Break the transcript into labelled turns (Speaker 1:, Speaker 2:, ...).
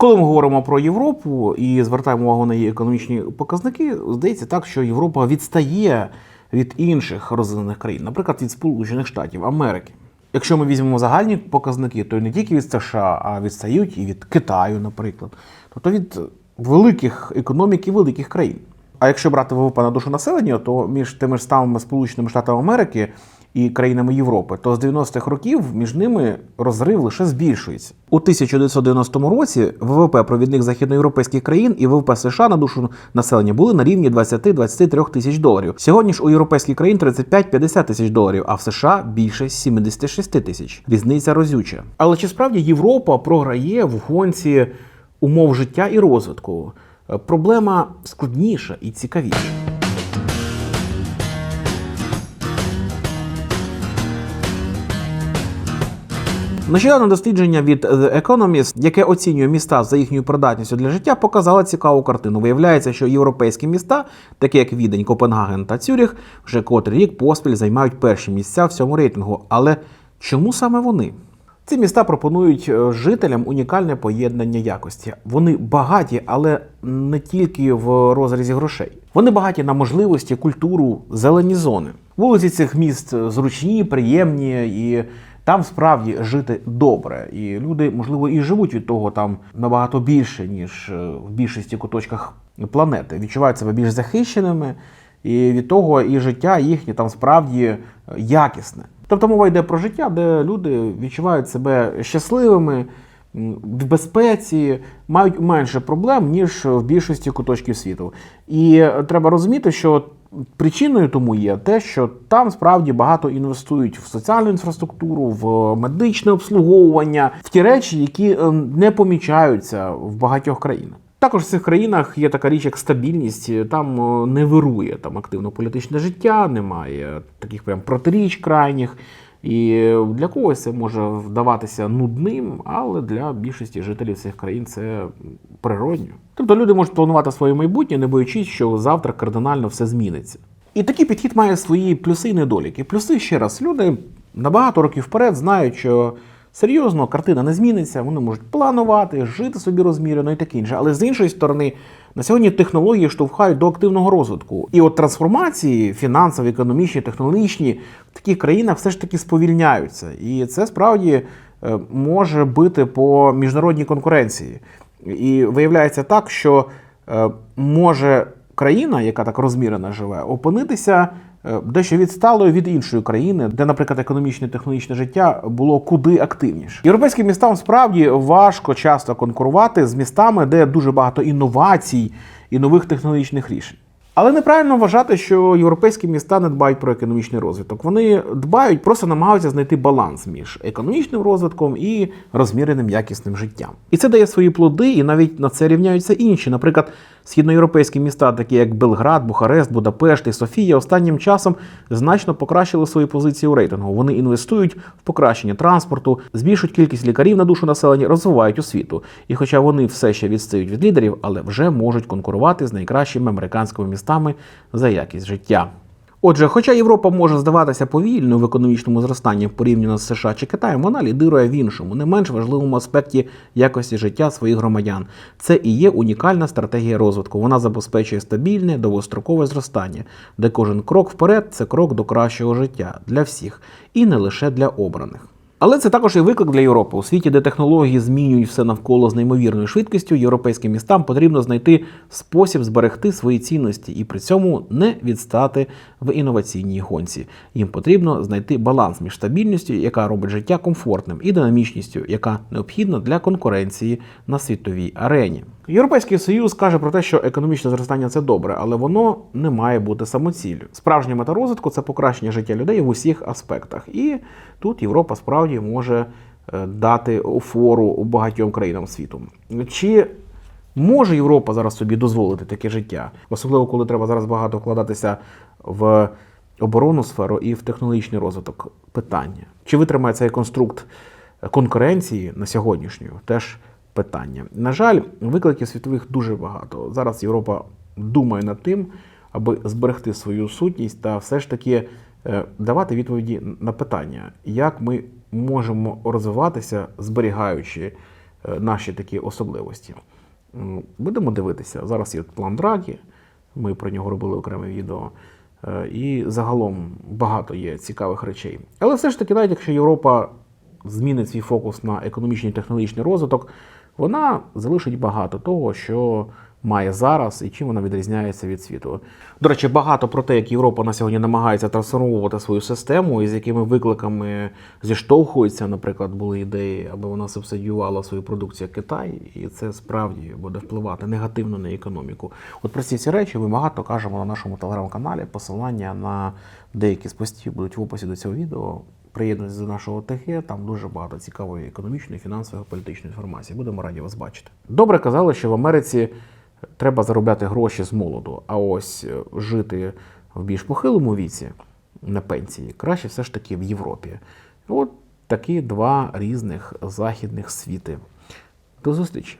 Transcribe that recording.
Speaker 1: Коли ми говоримо про Європу і звертаємо увагу на її економічні показники, здається так, що Європа відстає від інших розвинених країн, наприклад, від Сполучених Штатів Америки. Якщо ми візьмемо загальні показники, то не тільки від США, а відстають і від Китаю, наприклад, тобто від великих економік і великих країн. А якщо брати ВВП на душу населення, то між тими ж самими Сполученими Штатами Америки і країнами Європи, то з 90-х років між ними розрив лише збільшується. У 1990 році ВВП провідних західноєвропейських країн і ВВП США на душу населення були на рівні 20-23 тисяч доларів. Сьогодні ж у європейських країн 35-50 тисяч доларів, а в США більше 76 тисяч. Різниця розюча. Але чи справді Європа програє в гонці умов життя і розвитку? Е, Проблема складніша і цікавіша. Нещодавне дослідження від The Economist, яке оцінює міста за їхньою придатністю для життя, показало цікаву картину. Виявляється, що європейські міста, такі як Відень, Копенгаген та Цюріх, вже котрий рік поспіль займають перші місця в цьому рейтингу. Але чому саме вони? Ці міста пропонують е, жителям унікальне поєднання якості. Вони багаті, але не тільки в розрізі грошей. Вони багаті на можливості, культуру, зелені зони. Вулиці цих міст зручні, приємні і там справді жити добре. І люди, можливо, і живуть від того там набагато більше, ніж е, в більшості куточках планети. Відчувають себе більш захищеними, і від того і життя їхнє там справді е, якісне. Тобто мова йде про життя, де люди відчувають себе щасливими, в безпеці, мають менше проблем, ніж в більшості куточків світу. І е, треба розуміти, що причиною тому є те, що там справді багато інвестують в соціальну інфраструктуру, в медичне обслуговування, в ті речі, які е, не помічаються в багатьох країнах. Також в цих країнах є така річ, як стабільність. Там е, не вирує там активно політичне життя, немає таких прям протиріч крайніх. І для когось це може вдаватися нудним, але для більшості жителів цих країн це природньо. Тобто люди можуть планувати своє майбутнє, не боючись, що завтра кардинально все зміниться. І такий підхід має свої плюси і недоліки. Плюси ще раз, люди набагато років вперед знають, що серйозно картина не зміниться, вони можуть планувати, жити собі розмірено і таке інше. Але з іншої сторони, на сьогодні технології штовхають до активного розвитку. І от трансформації фінансові, економічні, технологічні в таких країнах все ж таки сповільняються. І це справді е, може бити по міжнародній конкуренції. І виявляється так, що е, може країна, яка так розмірено живе, опинитися дещо відсталою від іншої країни, де, наприклад, економічне і технологічне життя було куди активніше. Європейським містам справді важко часто конкурувати з містами, де дуже багато інновацій і нових технологічних рішень. Але неправильно вважати, що європейські міста не дбають про економічний розвиток. Вони дбають, просто намагаються знайти баланс між економічним розвитком і розміреним якісним життям. І це дає свої плоди, і навіть на це рівняються інші. Наприклад, східноєвропейські міста, такі як Белград, Бухарест, Будапешт і Софія, останнім часом значно покращили свої позиції у рейтингу. Вони інвестують в покращення транспорту, збільшують кількість лікарів на душу населення, розвивають освіту. І хоча вони все ще відстають від лідерів, але вже можуть конкурувати з найкращими американськими містами за якість життя. Отже, хоча Європа може здаватися повільною в економічному зростанні порівняно з США чи Китаєм, вона лідирує в іншому, не менш важливому аспекті якості життя своїх громадян. Це і є унікальна стратегія розвитку. Вона забезпечує стабільне довгострокове зростання, де кожен крок вперед це крок до кращого життя для всіх і не лише для обраних. Але це також і виклик для Європи. У світі, де технології змінюють все навколо з неймовірною швидкістю, європейським містам потрібно знайти спосіб зберегти свої цінності і при цьому не відстати в інноваційній гонці. Їм потрібно знайти баланс між стабільністю, яка робить життя комфортним, і динамічністю, яка необхідна для конкуренції на світовій арені. Європейський союз каже про те, що економічне зростання це добре, але воно не має бути самоціллю. Справжня мета розвитку це покращення життя людей в усіх аспектах. І тут Європа справді може е, дати фору багатьом країнам світу. Чи може Європа зараз собі дозволити таке життя, особливо коли треба зараз багато вкладатися в оборонну сферу і в технологічний розвиток? Питання. Чи витримає цей конструкт конкуренції на сьогоднішню? Теж питання. На жаль, викликів світових дуже багато. Зараз Європа думає над тим, аби зберегти свою сутність та все ж таки е, давати відповіді на питання, як ми можемо розвиватися, зберігаючи е, наші такі особливості. Будемо дивитися. Зараз є план Драгі, ми про нього робили окреме відео. Е, І загалом багато є цікавих речей. Але все ж таки, навіть якщо Європа змінить свій фокус на економічний і технологічний розвиток, вона залишить багато того, що має зараз і чим вона відрізняється від світу. До речі, багато про те, як Європа на сьогодні намагається трансформувати свою систему і з якими викликами зіштовхується. Наприклад, були ідеї, аби вона субсидіювала свою продукцію Китай, і це справді буде впливати негативно на економіку. От про ці всі речі ми багато кажемо на нашому телеграм-каналі. Посилання на деякі з постів будуть в описі до цього відео. Приєднуйтесь до нашого ТГ, там дуже багато цікавої економічної, фінансової, політичної інформації. Будемо раді вас бачити. Добре казали, що в Америці треба заробляти гроші з молоду, а ось е, жити в більш похилому віці на пенсії краще все ж таки в Європі. От такі два різних західних світи. До зустрічі!